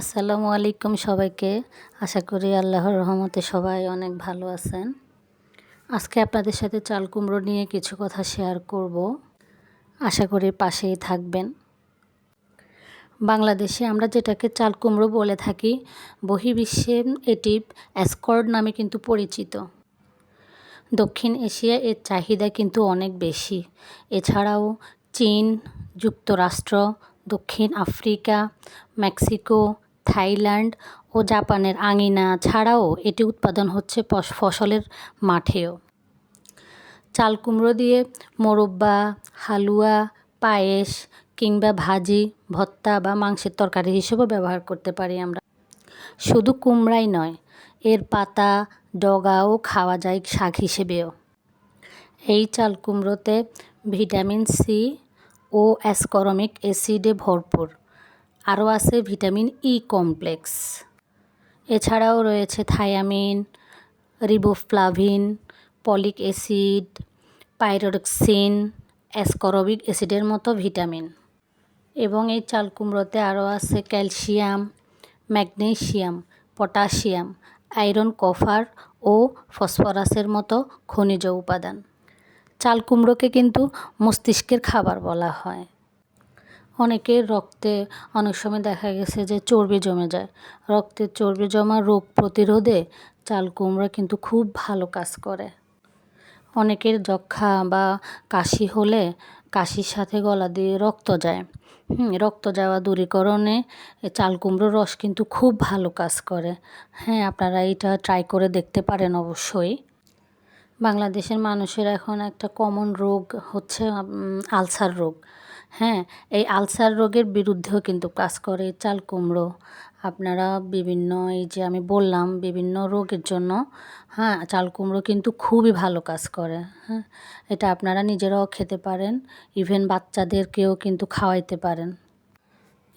আসসালামু আলাইকুম সবাইকে। আশা করি আল্লাহর রহমতে সবাই অনেক ভালো আছেন। আজকে আপনাদের সাথে চাল কুমড়ো নিয়ে কিছু কথা শেয়ার করব। আশা করি পাশেই থাকবেন। বাংলাদেশে আমরা যেটাকে চাল কুমড়ো বলে থাকি বহির্বিশ্বে এটি অ্যাসকর্ড নামে কিন্তু পরিচিত। দক্ষিণ এশিয়া এর চাহিদা কিন্তু অনেক বেশি। এছাড়াও চীন, যুক্তরাষ্ট্র, দক্ষিণ আফ্রিকা, মেক্সিকো থাইল্যান্ড ও জাপানের আঙিনা ছাড়াও এটি উৎপাদন হচ্ছে ফসলের মাঠেও। চাল কুমড়ো দিয়ে মোরব্বা, হালুয়া, পায়েস কিংবা ভাজি, ভত্তা বা মাংসের তরকারি হিসেবেও ব্যবহার করতে পারি আমরা। শুধু কুমড়াই নয়, এর পাতা, ডগাও খাওয়া যায় শাক হিসেবেও। এই চাল কুমড়োতে ভিটামিন সি ও অ্যাসকরমিক অ্যাসিডে ভরপুর। আরও আছে ভিটামিন ই কমপ্লেক্স। এছাড়াও রয়েছে thiamine, riboflavin, folic acid, pyridoxine, ascorbic অ্যাসিডের মতো ভিটামিন। এবং এই চাল কুমড়োতে আরও আছে calcium magnesium potassium iron, copper ও ফসফরাসের মতো খনিজ উপাদান। চাল কুমড়োকে কিন্তু মস্তিষ্কের খাবার বলা হয়। অনেকের রক্তে অনেক সময় দেখা গেছে যে চর্বি জমে যায়। রক্তের চর্বি জমা রোগ প্রতিরোধে চাল কুমড়া কিন্তু খুব ভালো কাজ করে। অনেকের যক্ষা বা কাশি হলে কাশির সাথে গলা দিয়ে রক্ত যায়। রক্ত যাওয়া দূরীকরণে চাল কুমড়োর রস কিন্তু খুব ভালো কাজ করে। হ্যাঁ আপনারা এটা ট্রাই করে দেখতে পারেন অবশ্যই। বাংলাদেশের মানুষের এখন একটা কমন রোগ হচ্ছে আলসার রোগ। হ্যাঁ এই আলসার রোগের বিরুদ্ধেও কিন্তু কাজ করে চাল কুমড়ো। আপনারা বিভিন্ন, এই যে আমি বললাম, বিভিন্ন রোগের জন্য হ্যাঁ চাল কুমড়ো কিন্তু খুবই ভালো কাজ করে হ্যাঁ। এটা আপনারা নিজেরাও খেতে পারেন, ইভেন বাচ্চাদেরকেও কিন্তু খাওয়াইতে পারেন।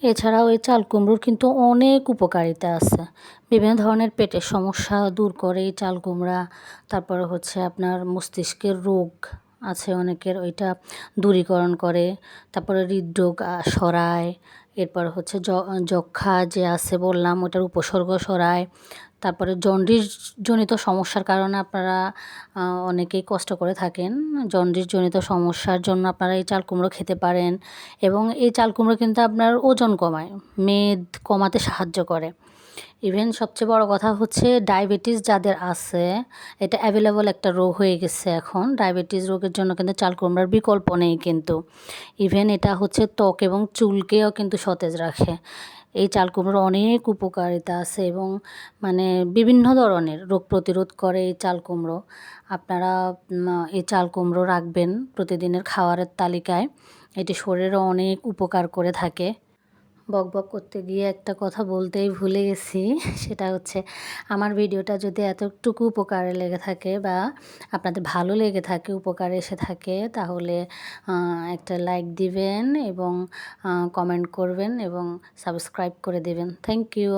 এছাড়াও এই চাল কুমড়োর কিন্তু অনেক উপকারিতা আছে। বিভিন্ন ধরনের পেটের সমস্যা দূর করে এই চাল কুমড়া, তারপরে হচ্ছে আপনার মস্তিষ্কের রোগ। আছে অনেকের, ওইটা দূরীকরণ করে, তারপরে হৃদরোগ সরায়, এরপর হচ্ছে যক্ষা যে আছে বললাম, ওটার উপসর্গ সরায়, তারপরে জন্ডিস জনিত সমস্যার কারণে আপনারা অনেকেই কষ্ট করে থাকেন। জন্ডিস জনিত সমস্যার জন্য আপনারা এই চাল কুমড়ো খেতে পারেন এবং এই চাল কুমড়ো কিন্তু আপনার ওজন কমায়, মেদ কমাতে সাহায্য করে। ইভেন সবচেয়ে বড় কথা হচ্ছে ডায়াবেটিস যাদের আছে, এটা অ্যাভেলেবল একটা রোগ হয়ে গেছে এখন। ডায়াবেটিস রোগের জন্য কিন্তু চাল কুমড়ার বিকল্প নেই কিন্তু। ইভেন এটা হচ্ছে ত্বক এবং চুলকেও কিন্তু সতেজ রাখে। এই চাল কুমড়োর অনেক উপকারিতা আছে এবং মানে বিভিন্ন ধরনের রোগ প্রতিরোধ করে এই চাল কুমড়ো আপনারা এই চাল কুমড়ো রাখবেন প্রতিদিনের খাবারের তালিকায়। এটি শরীরে অনেক উপকার করে থাকে। বক বক করতে গিয়ে একটা কথা বলতেই ভুলে গেছি, সেটা হচ্ছে আমার ভিডিওটা যদি এতটুকু উপকারে লেগে থাকে বা আপনাদের ভালো লেগে থাকে, উপকারে এসে থাকে, তাহলে একটা লাইক দিবেন এবং কমেন্ট করবেন এবং সাবস্ক্রাইব করে দেবেন। Thank you